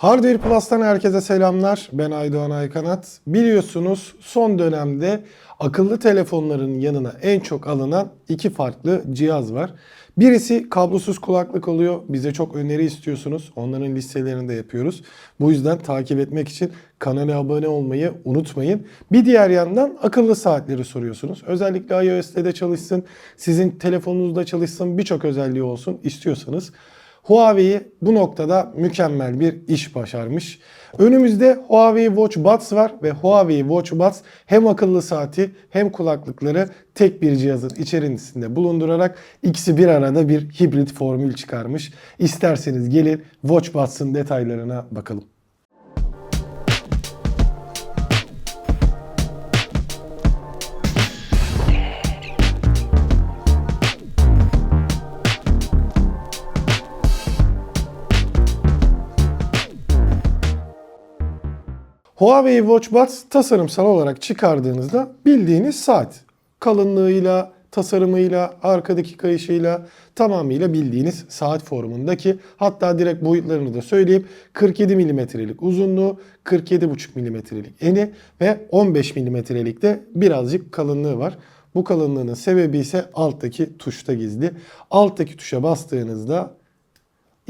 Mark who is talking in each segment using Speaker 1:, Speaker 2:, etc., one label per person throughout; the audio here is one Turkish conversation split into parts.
Speaker 1: Hardware Plus'tan herkese selamlar. Ben Aydoğan Aykanat. Biliyorsunuz son dönemde akıllı telefonların yanına en çok alınan iki farklı cihaz var. Birisi kablosuz kulaklık oluyor. Bize çok öneri istiyorsunuz. Onların listelerini de yapıyoruz. Bu yüzden takip etmek için kanala abone olmayı unutmayın. Bir diğer yandan akıllı saatleri soruyorsunuz. Özellikle iOS'te de çalışsın, sizin telefonunuzda çalışsın, birçok özelliği olsun istiyorsanız Huawei bu noktada mükemmel bir iş başarmış. Önümüzde Huawei Watch Buds var ve Huawei Watch Buds hem akıllı saati hem kulaklıkları tek bir cihazın içerisinde bulundurarak ikisi bir arada bir hibrit formül çıkarmış. İsterseniz gelin Watch Buds'ın detaylarına bakalım. Huawei Watch Buds tasarımsal olarak çıkardığınızda bildiğiniz saat. Kalınlığıyla, tasarımıyla, arkadaki kayışıyla tamamıyla bildiğiniz saat formundaki hatta direkt boyutlarını da söyleyeyim. 47 milimetrelik uzunluğu, 47,5 milimetrelik eni ve 15 milimetrelik de birazcık kalınlığı var. Bu kalınlığının sebebi ise alttaki tuşta gizli. Alttaki tuşa bastığınızda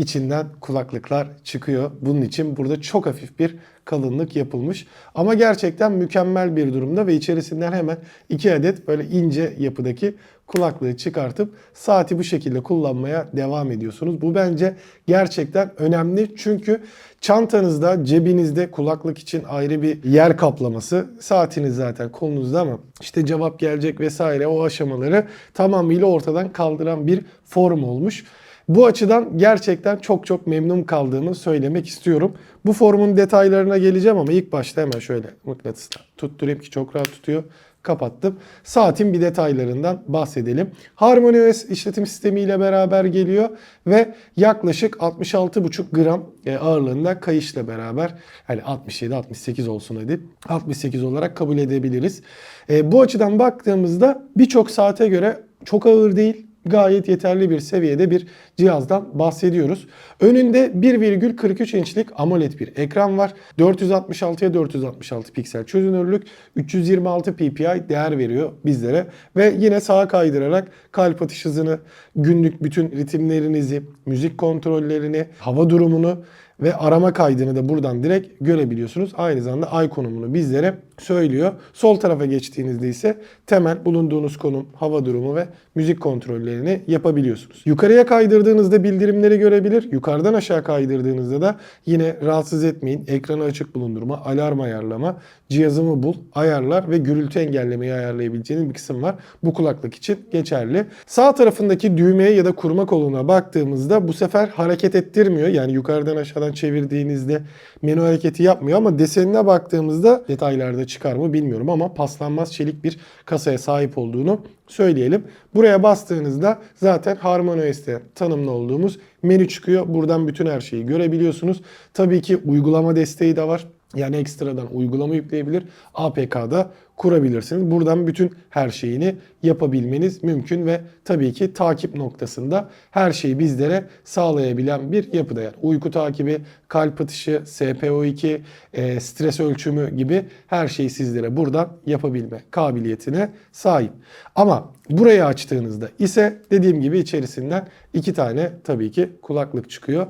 Speaker 1: içinden kulaklıklar çıkıyor. Bunun için burada çok hafif bir kalınlık yapılmış. Ama gerçekten mükemmel bir durumda ve içerisinden hemen iki adet böyle ince yapıdaki kulaklığı çıkartıp saati bu şekilde kullanmaya devam ediyorsunuz. Bu bence gerçekten önemli çünkü çantanızda, cebinizde kulaklık için ayrı bir yer kaplaması. Saatiniz zaten kolunuzda ama işte cevap gelecek vesaire o aşamaları tamamıyla ortadan kaldıran bir form olmuş. Bu açıdan gerçekten çok çok memnun kaldığımı söylemek istiyorum. Bu formun detaylarına geleceğim ama ilk başta hemen şöyle mıknatısla tutturayım ki çok rahat tutuyor. Kapattım. Saatin bir detaylarından bahsedelim. HarmonyOS işletim sistemi ile beraber geliyor ve yaklaşık 66,5 gram e, ağırlığında kayışla beraber yani 67-68 olsun hadi 68 olarak kabul edebiliriz. E, bu açıdan baktığımızda birçok saate göre çok ağır değil gayet yeterli bir seviyede bir cihazdan bahsediyoruz. Önünde 1,43 inçlik AMOLED bir ekran var. 466'ya 466 piksel çözünürlük, 326 ppi değer veriyor bizlere ve yine sağa kaydırarak kalp atış hızını, günlük bütün ritimlerinizi, müzik kontrollerini, hava durumunu ve arama kaydını da buradan direkt görebiliyorsunuz. Aynı zamanda ay konumunu bizlere söylüyor. Sol tarafa geçtiğinizde ise temel bulunduğunuz konum, hava durumu ve müzik kontrollerini yapabiliyorsunuz. Yukarıya kaydırdığınızda bildirimleri görebilir. Yukarıdan aşağı kaydırdığınızda da yine rahatsız etmeyin. Ekranı açık bulundurma, alarm ayarlama, cihazımı bul, ayarlar ve gürültü engellemeyi ayarlayabileceğiniz bir kısım var. Bu kulaklık için geçerli. Sağ tarafındaki düğmeye ya da kurma koluna baktığımızda bu sefer hareket ettirmiyor. Yani yukarıdan aşağıdan çevirdiğinizde menü hareketi yapmıyor ama desenine baktığımızda detaylarda çıkar mı bilmiyorum ama paslanmaz çelik bir kasaya sahip olduğunu söyleyelim. Buraya bastığınızda zaten HarmonyOS'te tanımlı olduğumuz menü çıkıyor. Buradan bütün her şeyi görebiliyorsunuz. Tabii ki uygulama desteği de var. Yani ekstradan uygulama yükleyebilir. APK'da kurabilirsiniz. Buradan bütün her şeyini yapabilmeniz mümkün ve tabii ki takip noktasında her şeyi bizlere sağlayabilen bir yapıda. Yani uyku takibi, kalp atışı, SPO2, e, stres ölçümü gibi her şeyi sizlere buradan yapabilme kabiliyetine sahip. Ama burayı açtığınızda ise dediğim gibi içerisinden iki tane tabii ki kulaklık çıkıyor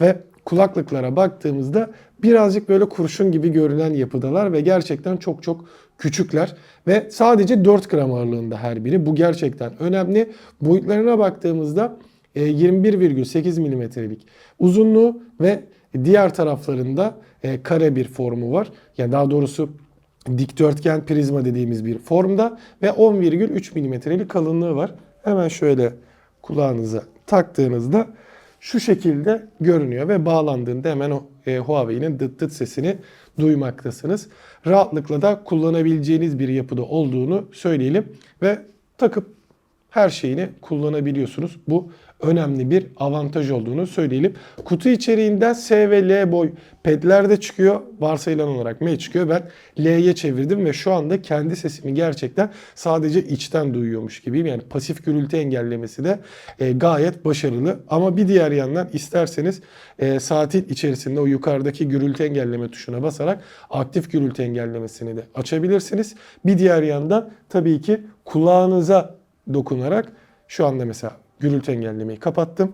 Speaker 1: ve kulaklıklara baktığımızda birazcık böyle kurşun gibi görünen yapıdalar ve gerçekten çok çok küçükler ve sadece 4 gram ağırlığında her biri. Bu gerçekten önemli. Boyutlarına baktığımızda 21,8 milimetrelik uzunluğu ve diğer taraflarında e, kare bir formu var. Yani daha doğrusu dikdörtgen prizma dediğimiz bir formda ve 10,3 milimetrelik kalınlığı var. Hemen şöyle kulağınıza taktığınızda şu şekilde görünüyor ve bağlandığında hemen o e, Huawei'nin dıt dıt sesini duymaktasınız. Rahatlıkla da kullanabileceğiniz bir yapıda olduğunu söyleyelim ve takıp her şeyini kullanabiliyorsunuz. Bu önemli bir avantaj olduğunu söyleyelim. Kutu içeriğinden S ve L boy pedler de çıkıyor. Varsayılan olarak M çıkıyor. Ben L'ye çevirdim ve şu anda kendi sesimi gerçekten sadece içten duyuyormuş gibiyim. Yani pasif gürültü engellemesi de e, gayet başarılı. Ama bir diğer yandan isterseniz e, saatin içerisinde o yukarıdaki gürültü engelleme tuşuna basarak aktif gürültü engellemesini de açabilirsiniz. Bir diğer yandan tabii ki kulağınıza dokunarak şu anda mesela gürültü engellemeyi kapattım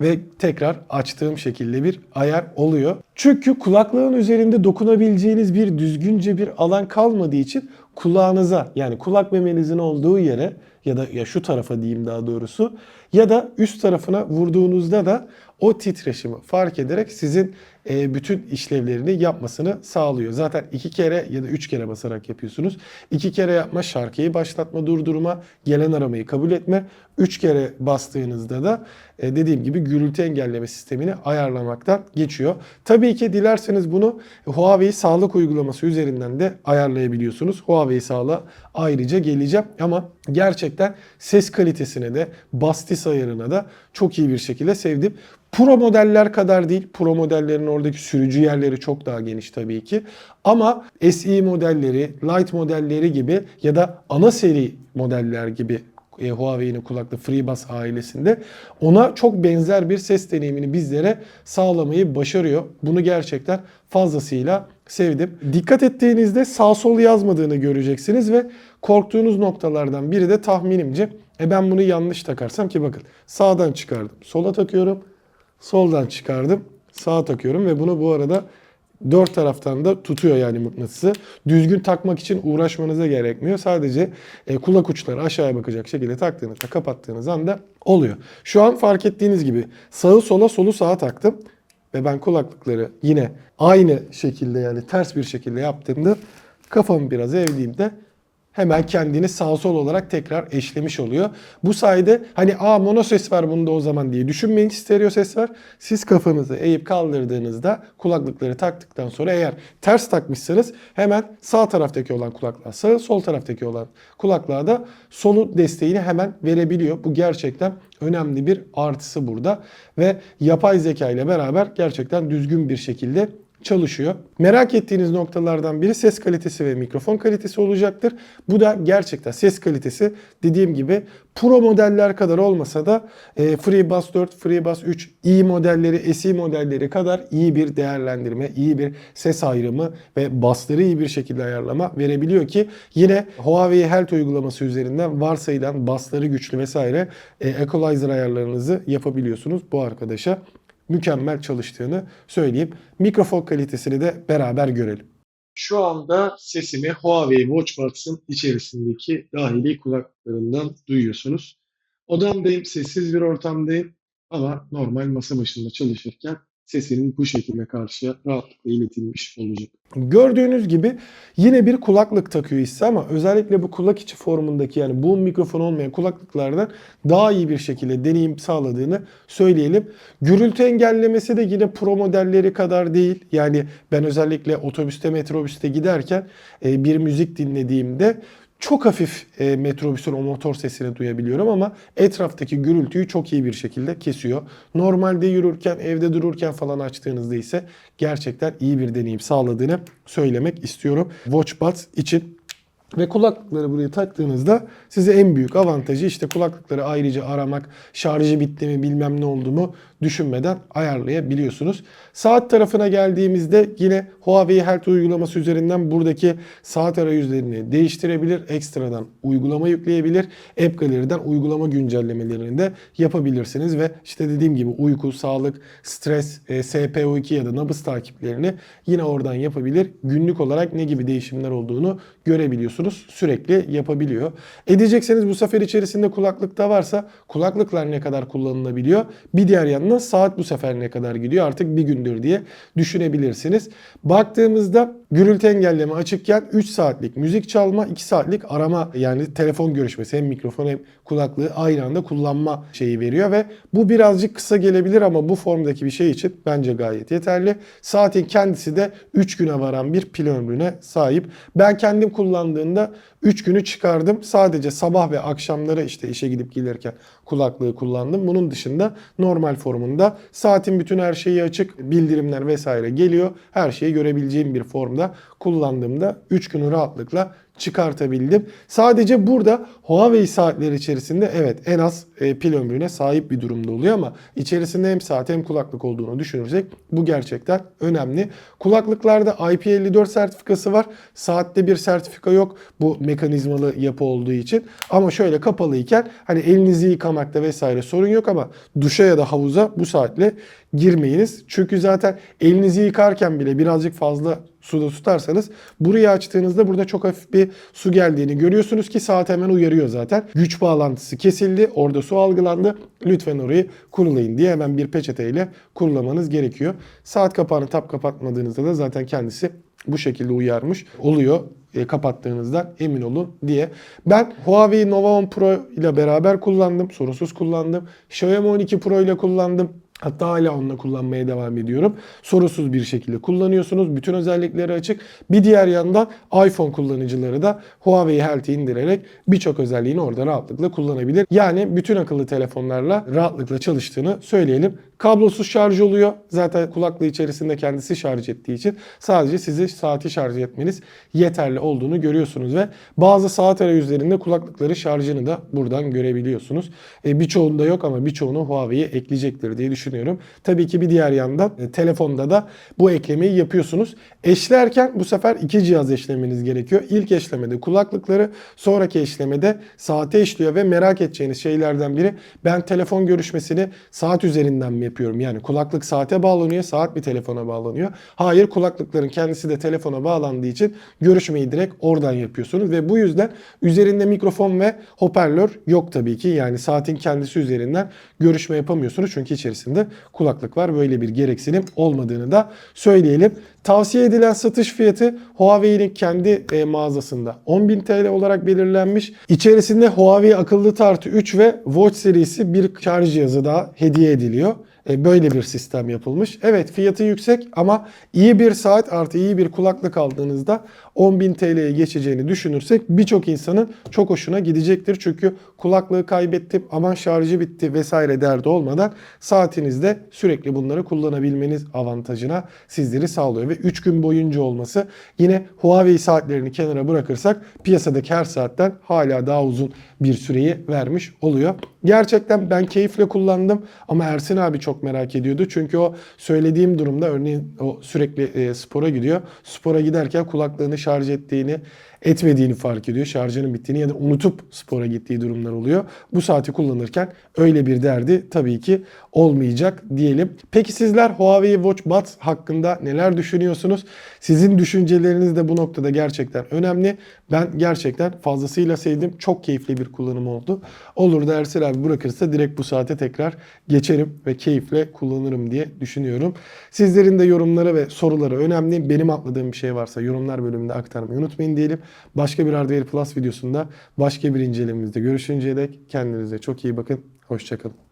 Speaker 1: ve tekrar açtığım şekilde bir ayar oluyor. Çünkü kulaklığın üzerinde dokunabileceğiniz bir düzgünce bir alan kalmadığı için kulağınıza yani kulak memenizin olduğu yere ya da ya şu tarafa diyeyim daha doğrusu ya da üst tarafına vurduğunuzda da o titreşimi fark ederek sizin e, bütün işlevlerini yapmasını sağlıyor. Zaten iki kere ya da üç kere basarak yapıyorsunuz. İki kere yapma, şarkıyı başlatma, durdurma, gelen aramayı kabul etme. Üç kere bastığınızda da e, dediğim gibi gürültü engelleme sistemini ayarlamaktan geçiyor. Tabii ki dilerseniz bunu Huawei sağlık uygulaması üzerinden de ayarlayabiliyorsunuz. Huawei sağlığa ayrıca geleceğim ama gerçekten ses kalitesine de bastis ayarına da çok iyi bir şekilde sevdim. Pro modeller kadar değil. Pro modellerin oradaki sürücü yerleri çok daha geniş tabii ki. Ama SE modelleri, Lite modelleri gibi ya da ana seri modeller gibi e, Huawei'nin kulaklığı FreeBuds ailesinde ona çok benzer bir ses deneyimini bizlere sağlamayı başarıyor. Bunu gerçekten fazlasıyla sevdim. Dikkat ettiğinizde sağ sol yazmadığını göreceksiniz ve korktuğunuz noktalardan biri de tahminimce e ben bunu yanlış takarsam ki bakın sağdan çıkardım sola takıyorum soldan çıkardım sağa takıyorum ve bunu bu arada dört taraftan da tutuyor yani mıknatısı. Düzgün takmak için uğraşmanıza gerekmiyor. Sadece e, kulak uçları aşağıya bakacak şekilde taktığınızda kapattığınız anda oluyor. Şu an fark ettiğiniz gibi sağı sola solu sağa taktım. Ve ben kulaklıkları yine aynı şekilde yani ters bir şekilde yaptığımda kafamı biraz eğdiğimde hemen kendini sağ sol olarak tekrar eşlemiş oluyor. Bu sayede hani aa mono ses var bunda o zaman diye düşünmeyin stereo ses var. Siz kafanızı eğip kaldırdığınızda kulaklıkları taktıktan sonra eğer ters takmışsanız hemen sağ taraftaki olan kulaklığa sağı, sol taraftaki olan kulaklığa da solu desteğini hemen verebiliyor. Bu gerçekten önemli bir artısı burada ve yapay zeka ile beraber gerçekten düzgün bir şekilde çalışıyor. Merak ettiğiniz noktalardan biri ses kalitesi ve mikrofon kalitesi olacaktır. Bu da gerçekten ses kalitesi dediğim gibi Pro modeller kadar olmasa da e, FreeBuds 4, FreeBuds 3 iyi modelleri, SE modelleri kadar iyi bir değerlendirme, iyi bir ses ayrımı ve basları iyi bir şekilde ayarlama verebiliyor ki yine Huawei Health uygulaması üzerinden varsayılan basları güçlü vesaire e, equalizer ayarlarınızı yapabiliyorsunuz bu arkadaşa mükemmel çalıştığını söyleyeyim. Mikrofon kalitesini de beraber görelim. Şu anda sesimi Huawei WatchBuds'ın içerisindeki dahili kulaklarından duyuyorsunuz. Odamdayım, sessiz bir ortamdayım ama normal masa başında çalışırken sesinin bu şekilde karşıya rahatlıkla iletilmiş olacak. Gördüğünüz gibi yine bir kulaklık takıyor ise ama özellikle bu kulak içi formundaki yani boom mikrofon olmayan kulaklıklardan daha iyi bir şekilde deneyim sağladığını söyleyelim. Gürültü engellemesi de yine pro modelleri kadar değil. Yani ben özellikle otobüste metrobüste giderken e, bir müzik dinlediğimde çok hafif e, metrobüsün o motor sesini duyabiliyorum ama etraftaki gürültüyü çok iyi bir şekilde kesiyor. Normalde yürürken, evde dururken falan açtığınızda ise gerçekten iyi bir deneyim sağladığını söylemek istiyorum. WatchBuds için ve kulaklıkları buraya taktığınızda size en büyük avantajı işte kulaklıkları ayrıca aramak, şarjı bitti mi bilmem ne oldu mu düşünmeden ayarlayabiliyorsunuz. Saat tarafına geldiğimizde yine Huawei Health uygulaması üzerinden buradaki saat arayüzlerini değiştirebilir. Ekstradan uygulama yükleyebilir. App Gallery'den uygulama güncellemelerini de yapabilirsiniz ve işte dediğim gibi uyku, sağlık, stres, e, SPO2 ya da nabız takiplerini yine oradan yapabilir. Günlük olarak ne gibi değişimler olduğunu görebiliyorsunuz. Sürekli yapabiliyor. Edecekseniz bu sefer içerisinde kulaklıkta varsa kulaklıklar ne kadar kullanılabiliyor? Bir diğer yandan saat bu sefer ne kadar gidiyor artık bir gündür diye düşünebilirsiniz. Baktığımızda gürültü engelleme açıkken 3 saatlik müzik çalma, 2 saatlik arama yani telefon görüşmesi hem mikrofon hem kulaklığı aynı anda kullanma şeyi veriyor ve bu birazcık kısa gelebilir ama bu formdaki bir şey için bence gayet yeterli. Saatin kendisi de 3 güne varan bir pil ömrüne sahip. Ben kendim kullandığımda 3 günü çıkardım. Sadece sabah ve akşamları işte işe gidip gelirken kulaklığı kullandım. Bunun dışında normal formunda saatin bütün her şeyi açık, bildirimler vesaire geliyor. Her şeyi görebileceğim bir formda kullandığımda 3 günü rahatlıkla çıkartabildim. Sadece burada Huawei saatler içerisinde evet en az e, pil ömrüne sahip bir durumda oluyor ama içerisinde hem saat hem kulaklık olduğunu düşünürsek bu gerçekten önemli. Kulaklıklarda IP54 sertifikası var. Saatte bir sertifika yok bu mekanizmalı yapı olduğu için. Ama şöyle kapalıyken hani elinizi yıkamakta vesaire sorun yok ama duşa ya da havuza bu saatle girmeyiniz. Çünkü zaten elinizi yıkarken bile birazcık fazla suda tutarsanız burayı açtığınızda burada çok hafif bir su geldiğini görüyorsunuz ki saat hemen uyarıyor zaten. Güç bağlantısı kesildi. Orada su algılandı. Lütfen orayı kurulayın diye hemen bir peçeteyle kurulamanız gerekiyor. Saat kapağını tap kapatmadığınızda da zaten kendisi bu şekilde uyarmış oluyor e, kapattığınızdan emin olun diye. Ben Huawei Nova 10 Pro ile beraber kullandım. Sorunsuz kullandım. Xiaomi 12 Pro ile kullandım. Hatta hala onunla kullanmaya devam ediyorum. Sorusuz bir şekilde kullanıyorsunuz. Bütün özellikleri açık. Bir diğer yandan iPhone kullanıcıları da Huawei Health'i indirerek birçok özelliğini orada rahatlıkla kullanabilir. Yani bütün akıllı telefonlarla rahatlıkla çalıştığını söyleyelim. Kablosuz şarj oluyor. Zaten kulaklığı içerisinde kendisi şarj ettiği için sadece sizi saati şarj etmeniz yeterli olduğunu görüyorsunuz ve bazı saat arayüzlerinde kulaklıkları şarjını da buradan görebiliyorsunuz. E, birçoğunda yok ama birçoğunu Huawei'ye ekleyecektir diye düşünüyorum. Tabii ki bir diğer yandan e, telefonda da bu eklemeyi yapıyorsunuz. Eşlerken bu sefer iki cihaz eşlemeniz gerekiyor. İlk eşlemede kulaklıkları, sonraki eşlemede saate eşliyor ve merak edeceğiniz şeylerden biri ben telefon görüşmesini saat üzerinden mi yapıyorum? Yani kulaklık saate bağlanıyor, saat bir telefona bağlanıyor. Hayır kulaklıkların kendisi de telefona bağlandığı için görüşmeyi direkt oradan yapıyorsunuz ve bu yüzden üzerinde mikrofon ve hoparlör yok tabii ki. Yani saatin kendisi üzerinden görüşme yapamıyorsunuz çünkü içerisinde kulaklık var. Böyle bir gereksinim olmadığını da söyleyelim. Tavsiye edilen satış fiyatı Huawei'nin kendi e, mağazasında 10.000 TL olarak belirlenmiş. İçerisinde Huawei akıllı tartı 3 ve Watch serisi bir şarj cihazı daha hediye ediliyor. E, Böyle bir sistem yapılmış. Evet fiyatı yüksek ama iyi bir saat artı iyi bir kulaklık aldığınızda 10.000 TL'ye geçeceğini düşünürsek birçok insanın çok hoşuna gidecektir. Çünkü kulaklığı kaybettim aman şarjı bitti vesaire derdi olmadan saatinizde sürekli bunları kullanabilmeniz avantajına sizleri sağlıyor. Ve 3 gün boyunca olması yine Huawei saatlerini kenara bırakırsak piyasadaki her saatten hala daha uzun bir süreyi vermiş oluyor. Gerçekten ben keyifle kullandım ama Ersin abi çok merak ediyordu. Çünkü o söylediğim durumda örneğin o sürekli e, spora gidiyor. Spora giderken kulaklığını şarj ettiğini, etmediğini fark ediyor. Şarjının bittiğini ya da unutup spora gittiği durumlar oluyor. Bu saati kullanırken öyle bir derdi tabii ki olmayacak diyelim. Peki sizler Huawei Watch Buds hakkında neler düşünüyorsunuz? Sizin düşünceleriniz de bu noktada gerçekten önemli. Ben gerçekten fazlasıyla sevdim. Çok keyifli bir kullanım oldu. Olur da Ersin abi bırakırsa direkt bu saate tekrar geçerim ve keyifle kullanırım diye düşünüyorum. Sizlerin de yorumları ve soruları önemli. Benim atladığım bir şey varsa yorumlar bölümünde aktarmayı unutmayın diyelim. Başka bir Hardware Plus videosunda başka bir incelememizde görüşünceye dek kendinize çok iyi bakın. Hoşçakalın.